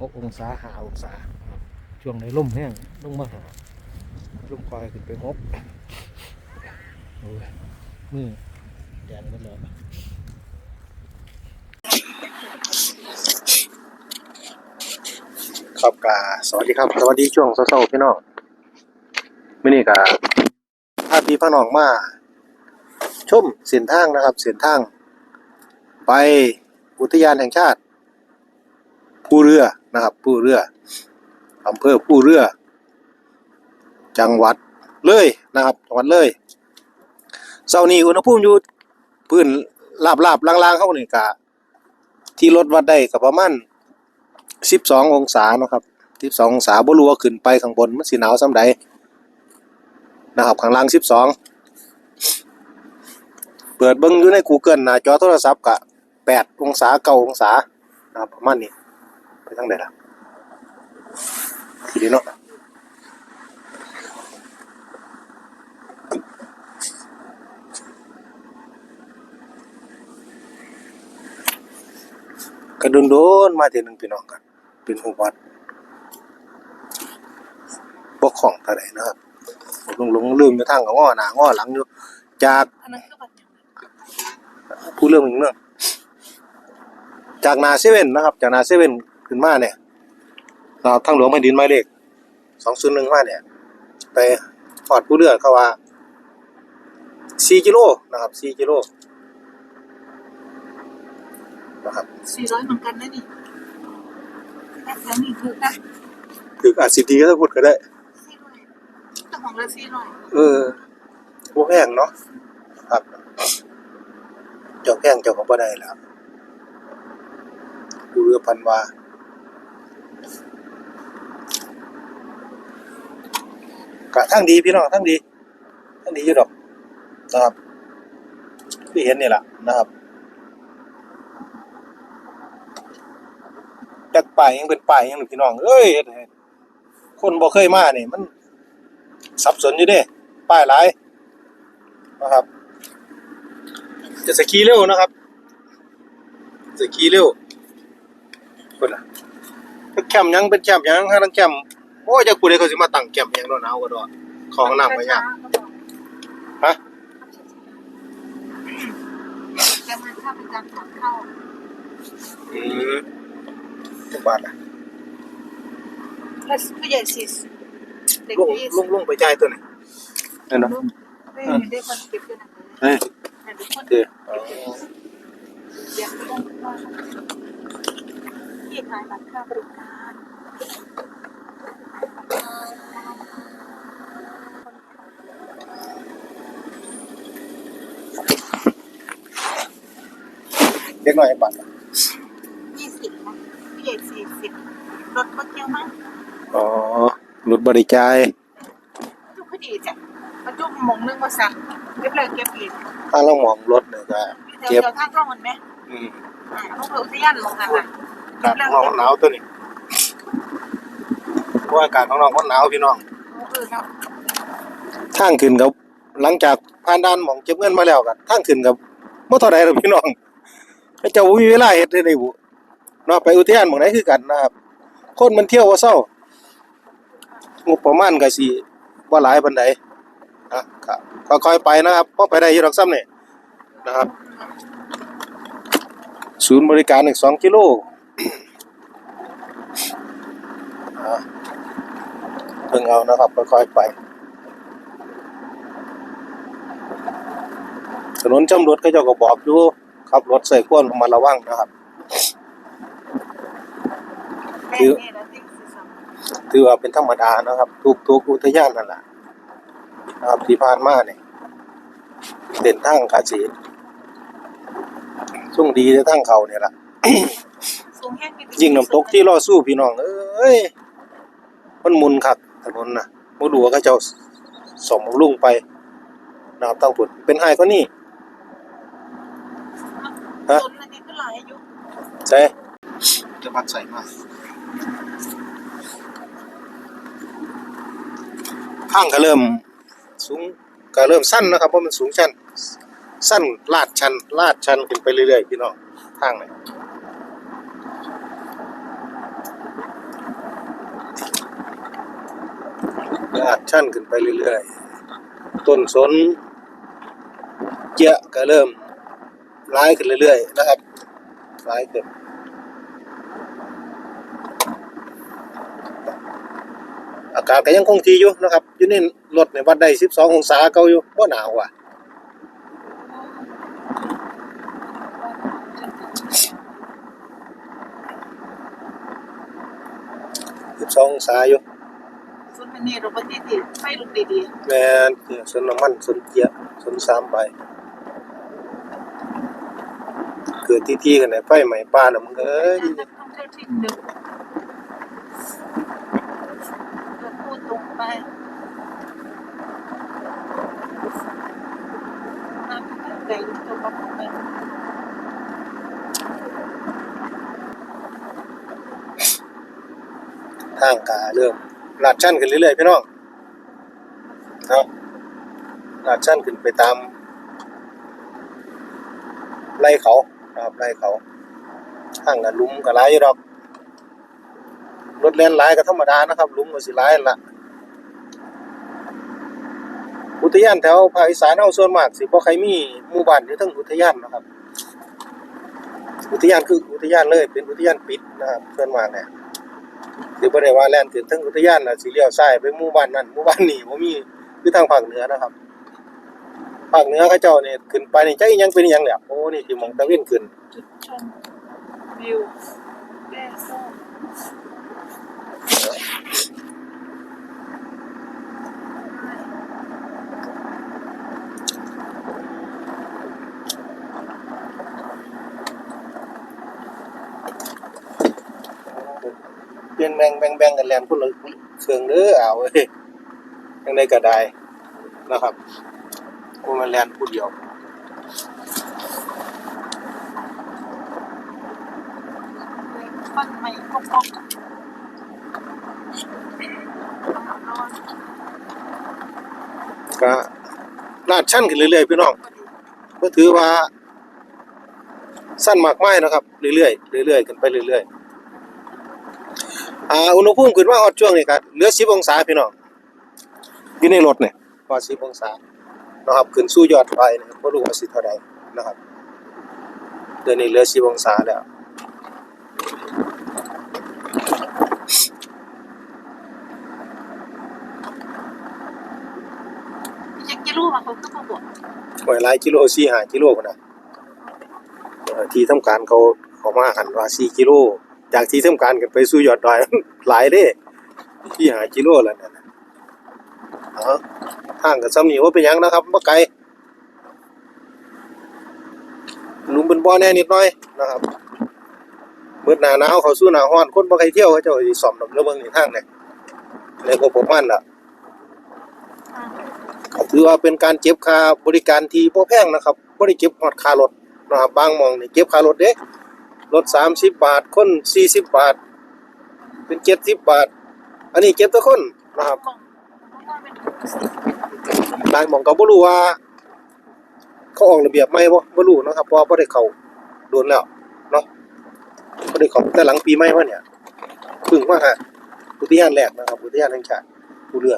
หกองศาหาองศา ช่วงในร่มแห้งลงมาหาลมคอยขึ้นไปหกโอ้ยมือแดงหมดแล้วครับกาสวัสดีครับ สวัสดีช่วงเช้าๆพี่น้องมื่อนี้กาพาพี่พี่น้องมา ชมเส้นทางนะครับเส้นทาง ไปอุทยานแห่งชาติผู้เรือ นะครับ ผู้เรืออำเภอผู้เรือ จังหวัดเลยนะครับจังหวัดเลยเช้านี้อุณหภูมิอยู่พื้นลาบลาบล่างๆเข้านี่กะที่รถวัดได้ก็ประมาณสิบสององศาเนาะครับสิบสององศาบ่รู้ว่าขึ้นไปข้างบนมันสิหนาวส่ำใดนะครับข้างล่างสิบสองเปิดเบิ่งอยู่ใน Google หน้าจอโทรศัพท์กะแปดองศาเก้าองศานะครับประมาณนี้ ทางใดล่ะทีนี้เนาะกระโดนโดนมาทีหนึงพี่น้องกัน เป็นหูวัดบกของเท่าไหร่นะครับหลงหลงลืมอยู่ทางกับง้อหน้าง้อหลังอยู่จากผู้เรื่องหนึ่งเรื่องจากนาเซเว่นนะครับ จากนาเซเว่น ขึ้นมาเนี่ยเราทางหลวงแผ่นดินหมายเลขสองศูนย์หนึ่งมาเนี่ย ไปพอดผู้เรือเขาว่าสี่กิโลนะครับสี่กิโลนะครับสี่ร้อยเหมือนกันนะนี่แล้วนี่คือนะคืออาจสิดีก็ถ้าพูดก็ได้สี่ร้อยเจ้าของละสี่ร้อยเออพวกแพงเนาะครับ เจ้าแพงเจ้าก็บ่ได้แล้วครับผู้เรือพันวา กะทั้งดีพี่น้องทั้งดีทั้งดีอยู่ดอกนะครับที่เห็นนี่แหละนะครับจักป่ายยังเป็นป่ายยังหนึ่งพี่น้องเอ้ยคนบ่เคยมานี่มัน สับสนอยู่เด้ ป้ายหลายนะครับ จะสกีเร็วนะครับสกีเร็วคนละแคมยังเป็นแคมยังถ้าตั้งแคม โอ้ยจะกูได้เขาสิมาตั้งแคมป์ยังโดนหนาวก็ดอกของน้ำไปยาก ฮะจะมาค่าเป็นการถอนเข้าอืมจักบาทล่ะแล้วผู้ใหญ่สี่เด็กลงยี่ลสิงบลงไปจ่ายตัวนี้นั่นเนาะลูกไม่ได้คนเก็บกันนะเฮ้ยแต่ทุกคนเด้ออยากต้องว่าที่ขายบัตรค่าบริการ เด็กน้อยจักบาทล่ะยี่สิบนะผู้ใหญ่สี่สิบรถก็เที่ยวมากอ๋อรถบริจ่ายทุกคดีจ้ะมันจุ่มมงนึงมาสั่งเก็บเลยเก็บอีกถ้าเรามองรถเนี่ยก็เดี๋ยวเดี๋ยวทางเข้ามันไหมอืมอ่าต้องไปอุทยานมองกันอะอากาศข้างนอกหนาวตัวนี้เพราะอากาศข้างนอกมันหนาวพี่น้องเออเนาะทางขึ้นกับหลังจากผ่านด่านหมองเก็บเงินมาแล้วกันทางขึ้นกับบ่เท่าใดหรอกพี่น้อง แล้วเจ้าบ่มีเวลาเฮ็ดได้ได้บุเนาะไปอุทยานหม่องใดคือกันนะครับ คนมันเที่ยวว่าเศร้างบประมาณก็สิบ่หลายปานใดนะก็ค่อยๆไปนะครับพอไปได้อยู่ดอกซ้ำนี่นะครับ ศูนย์บริการอีก2กิโลเพิ่งเอานะครับค่อยๆไปถนนจำรถก็เจ้าก็บอกอยู่ ขับรถใส่ความระมัดระวังนะครับแม่เนี่ยนะติ๊กสิสองถือว่าเป็นธรรมดานะครับ ทุกทุกอุทยานนั่นแหละนะครับที่ผ่านมาเนี่ยเด่นทางกาสีช่วงดีในทางเขาเนี่ยล่ะสูงแห้งมียิ่งน้ำตกที่รอสู้พี่น้อง เอ้ยมันมุนคักถนนนะบ่รู้ว่าเขาเจ้าสมบำรุงไปนะครับตั้งผลเป็นไห้ก็นี่ ฮต้นอันนี่ก็หลายอายุใช่จะมัดใส่มาข้างก็เริ่ม สูงก็เริ่มสั้นนะครับเพราะมันสูงชัน สั้นลาดชัน ลาดชันขึ้นไปเรื่อยๆพี่น้องข้างเลยลาดชันขึ้นไปเรื่อยๆต้นสนเจาะก็เริ่ม ร้ายขึ้นเรื่อยๆนะครับ ร้ายขึ้นอากาศก็ยังคงที่อยู่นะครับ อยู่ในรถในวัดได้12องศาเก่าอยู่บ่หนาวว่ะ12องศาอยู่ส่วนมันนี่เราปฏิทินไฟลุกดีแม่นเนี่ยสนน้ำมันสนเกียร์สนสามใบ เกิดที่ที่กันไหนไฟไหม้ป่าน่ะมึงเอ้ยๆนักท่องเที่ยวที่หนึ่งเดินพูดตรงไปน้ำแดงตรงไปทางกาเริ่มลาดชั้นขึ้นเรื่อยๆพี่น้องเนาะลาดชั้นขึ้นไปตามไล่เขา นะครับไล่เขาทางกันลุมก็หลายอยู่ดอกรถแล่นหลายก็ธรรมดานะครับลุมก็สิหลายละอุทยานแถวภาคอีสานเฮาส่วนมากสิบ่ใครมีหมู่บ้านอยู่ทั้งอุทยานนะครับ อุทยานคืออุทยานเลยเป็นอุทยานปิดนะครับส่วนมากเนี่ยคือบ่ได้ว่าแล่นขึ้นทั้งอุทยานน่ะสิเลี้ยวซ้ายไปหมู่บ้านนั้นหมู่บ้านนี้บ่มีคือทางภาคเหนือนะครับ ภาคเหนือเขาเจ้าเนี่ยขึ้นไปนี่จักอีหยังเป็นยังแหละโอ้นี่ที่มองตะเวนขึ้นจุดชมวิวแม่ส้มเปลี่ยนแบ่งแบ่งแบ่งกันแล่นพุ่นละเครื่องเด้อเอาเว้ยจังไดก็ได้นะครับ บ่แม่นแลนผู้เดียวฟันใหม่ก็พอกนอนก็ลาดชั้นขึ้นเรื่อยๆพี่น้องก็ถือว่า สั้นมากไม้นะครับ เรื่อยๆเรื่อยๆขึ้นไปเรื่อยๆอ่าอุณหภูมิขึ้นมาฮอดช่วงนี้ครับเหลือ10องศาพี่น้องอยู่ในรถเนี่ยพอ10องศา นะครับขึ้นสู่ยอดไปนะครับบ่รู้ว่าสิเท่าใดนะครับเดี๋ยวนี้เหลือ10องศาแล้วอยากจะรู้ว่าเขาคือบ่บ่หวยหลายกิโล4 5กิโลพุ่นน่ะเอ่อที่ทำการเขาเขามาหันว่า4กิโลจากที่ทำการกันไปสู่ยอดดอยหลายเด้ที่5กิโลแล้วนั่นน่ะเอ๋อ ทางก็ซ้ำนี่ว่าเป็นยังนะครับบ่ไกลลุมเป็นบ่อแน่นิดหน่อยนะครับเมื้อหนาหนาวเขาสู่หนาร้อนคนบ่ใครเที่ยวเขาเจ้าสิซ่อมดอกเรือเบิ่งนี่ทางเนี่ในงบปรมาณล่ะก็ถือว่าเป็นการเก็บค่าบริการที่บ่แพงนะครับบ่ได้เก็บฮอดค่ารถนะครับบางมองนี่เก็บค่ารถเด้รถ30บาทคน40บาท เป็น70บาท อันนี้เก็บแต่คนนะครับ หลายหม่องก็บ่รู้ว่า เขาออกระเบียบใหม่บ่บ่รู้นะครับเพราะว่าบ่ได้เข้าโดนแล้วเนาะบ่ได้เข้าแต่หลังปีใหม่มาเนี่ยเพิ่งมาฮะอุทยานแรกนะครับอุทยานแห่งชาติผู้เรือ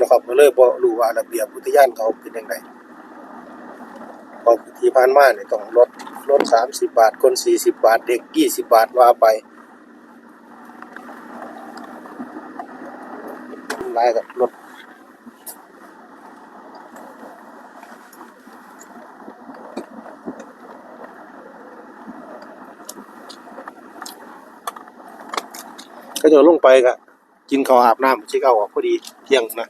นะครับก็เลยบ่รู้ว่าระเบียบอุทยานเขาเป็นจังไดพอที่ผ่านมาเนี่ยต้องลดลดสามสิบบาท คนสี่สิบบาท เด็กยี่สิบบาทว่าไปรายกับลด ก็จะลงไปก็กินข้าวอาบน้ำเช็คเอาท์ออกพอดีเที่ยงนะ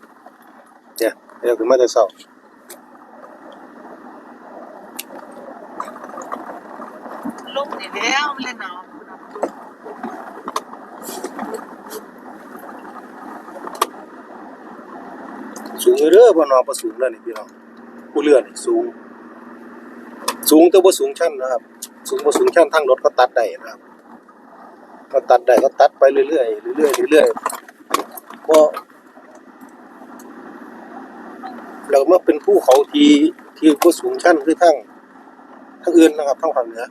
เนี่ยเดี๋ยวขึ้นมาจะเศร้าลมนี่แล้วมันเลยหนาวสูงอยู่เด้อบ่นอนบ่สูงแล้วนี่พี่น้องผู้เรือนี่สูง สูงแต่บ่สูงชันนะครับ สูงบ่สูงชันทางรถก็ตัดได้นะครับ ก็ตัดได้ก็ตัดไปเรื่อยๆเรื่อยๆเรื่อยๆบ่แล้วมาเมื่อเป็นภูเขาที่ที่บ่สูงชันคือทางทางอื่นนะครับทางภาคเหนือ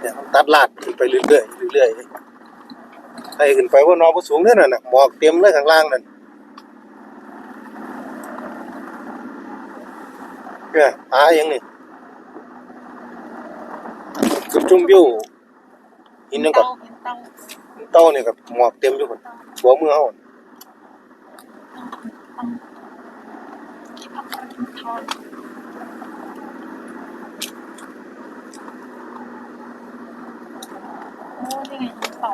เนี่ยตัดลาดไปเรื่อยๆเรื่อยๆไต่ขึ้นไปว่านอนบ่สูงเนั่นน่ะหมอกเต็มเลยข้างล่างนั่นเนี่ยหาอย่างนี่จุดชมวิว หินนั่นกับเตาเห็นเตาเต้านี่กับหมอกเต็มอยู่พุ่นหัวมือเฮาต้องคิดว่ามันทอนโอ้นี่ไงเต่า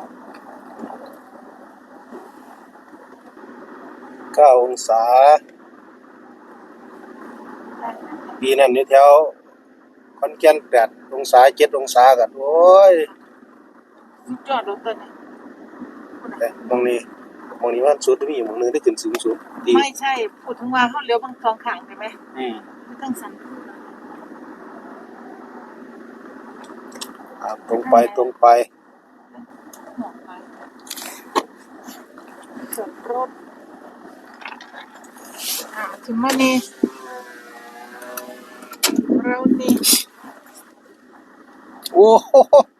9องศาได้นะปีนั้นอยู่แถวขอนแก่น8องศา7องศากันโอ้ย สุดยอดรถตัวนี้แต่ตรงนี้ตรงนี้มันสุดมีหมองหนึงได้ขึ้นสูงสุดดีไม่ใช่พูดถึงว่าเขาเลี้ยวบางสองขังใช่ไหมอืมไม่ต้องสันครับตรงไปตรงไปหมอกไปจอดรถอ่าถึงมานี่เรานี่โอ้โหอ่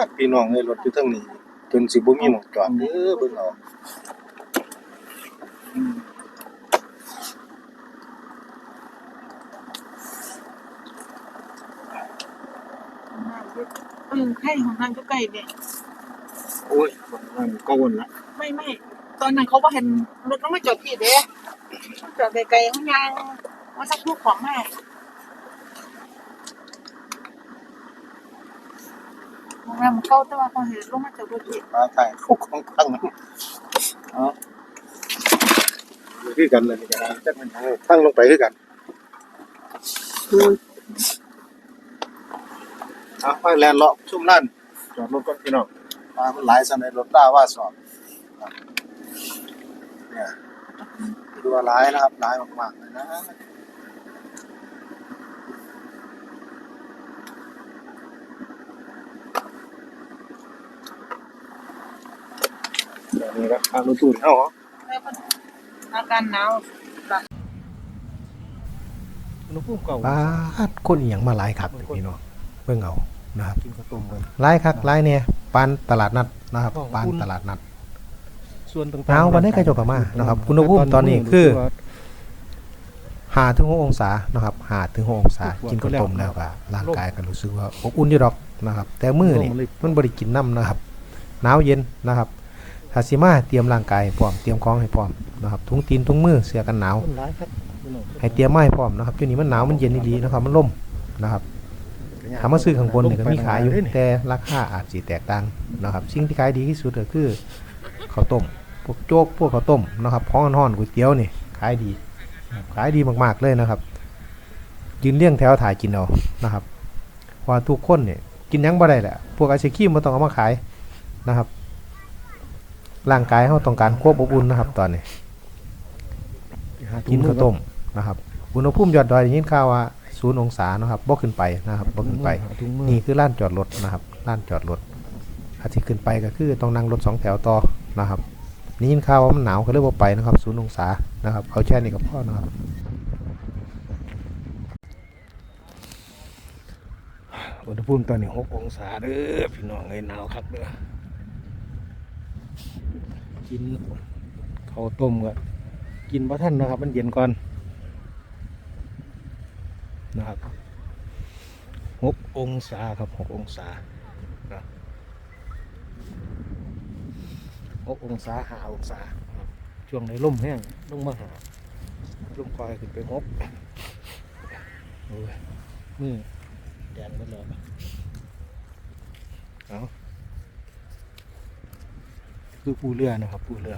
าพี่น้องเอ้ยรถอยู่ทางนี้จนสิบ่มีหม้องจอดเด้อเบิ่งเอาอืมเออใช่ของนางก็ไกลเนี่ยโอ้ยมันก็วนละไม่ไม่ตอนนั้นเขาบอกเห็นรถต้องไม่จอดพี่เด้ต้องจอดไกลๆเขายังมาสักลูกของแม่ โรงแรมเขาแต่ว่าเขาเห็นลงมาจากรถพี่มาถ่ายเข้าของข้างนั้นเอาคือกันเลยนี่กันจักมันทางลงไปคือกันเอาไปแลนเลาะซุ่มนั่นจอดรถก่อนพี่น้องมามันหลายซะในรถต้าว่าสอบครับเนี่ยดูว่าหลายนะครับหลายมากๆเลยนะ เดี๋ยวนี้ก็ทางรถตู้เฮาเหรอแล้วก็อาการหนาวอุณหภูมิเก่าปาดคนอีหยังมาหลายคักเลยพี่น้องเบิ่งเอานะครับกินข้าวต้มกันหลายคักหลายเนี่ยปานตลาดนัดนะครับปานตลาดนัด ส่วนต่างหนาววันนี้ก็จะกลับมานะครับอุณหภูมิตอนนี้คือหาถึงหกองศานะครับหาถึงหกองศากินข้าวต้มแล้วก็ร่างกายก็รู้สึกว่าอบอุ่นอยู่ดอกนะครับ แต่มือนี่มันบ่ได้กินน้ำนะครับหนาวเย็นนะครับ ถ้าสิมาเตรียมร่างกายให้พร้อมเตรียมของให้พร้อมนะครับถุงตีนถุงมือเสื้อกันหนาวต้นหลายครับพี่น้องให้เตรียมมาให้พร้อมนะครับช่วงนี้มันหนาวมันเย็นดีๆนะครับ มันล่มนะครับถามว่าซื้อข้างบนเนี่ยก็มีขายอยู่แต่ราคาอาจสิแตกต่างนะครับสิ่งที่ขายดีที่สุดก็คือข้าวต้มพวกโจ๊กพวกข้าวต้มนะครับของห่อนๆก๋วยเตี๋ยวนี่ขายดีนะครับขายดีมากๆเลยนะครับยืนเลี้ยงแถวถ่ายกินเอานะครับเพราะว่าทุกคนเนี่ยกินหยังบ่ได้แหละพวกไอศครีมมันต้องเอามาขายนะครับ ร่างกายเขาต้องการควบอบอุ่นนะครับ ตอนนี้กินข้าวต้มนะครับ อุณหภูมิยอดดอยได้ยินข่าวว่าศูนย์องศานะครับบ่ขึ้นไปนะครับบ่ขึ้นไปนี่คือลานจอดรถนะครับลานจอดรถถ้าที่ขึ้นไปก็คือต้องนั่งรถสองแถวต่อนะครับนี่ยินข่าวว่ามันหนาวก็เลยบ่ไปนะครับศูนย์องศานะครับเอาแค่นี้ก็พอนะครับอุณหภูมิตอนนี้หกองศาเด้อพี่น้องเอ้ยหนาวครับเด้อ กินข้าวต้มก็กินพระท่านนะครับ มันเย็นก่อนนะครับหกองศาครับหกองศาหกองศาหาองศา ช่วงในร่มแห้งลงมาหาลมคอยขึ้นไปหกโอ้ยมือแดงหมดเลยเอา คือปูเรือนะครับปูเรือ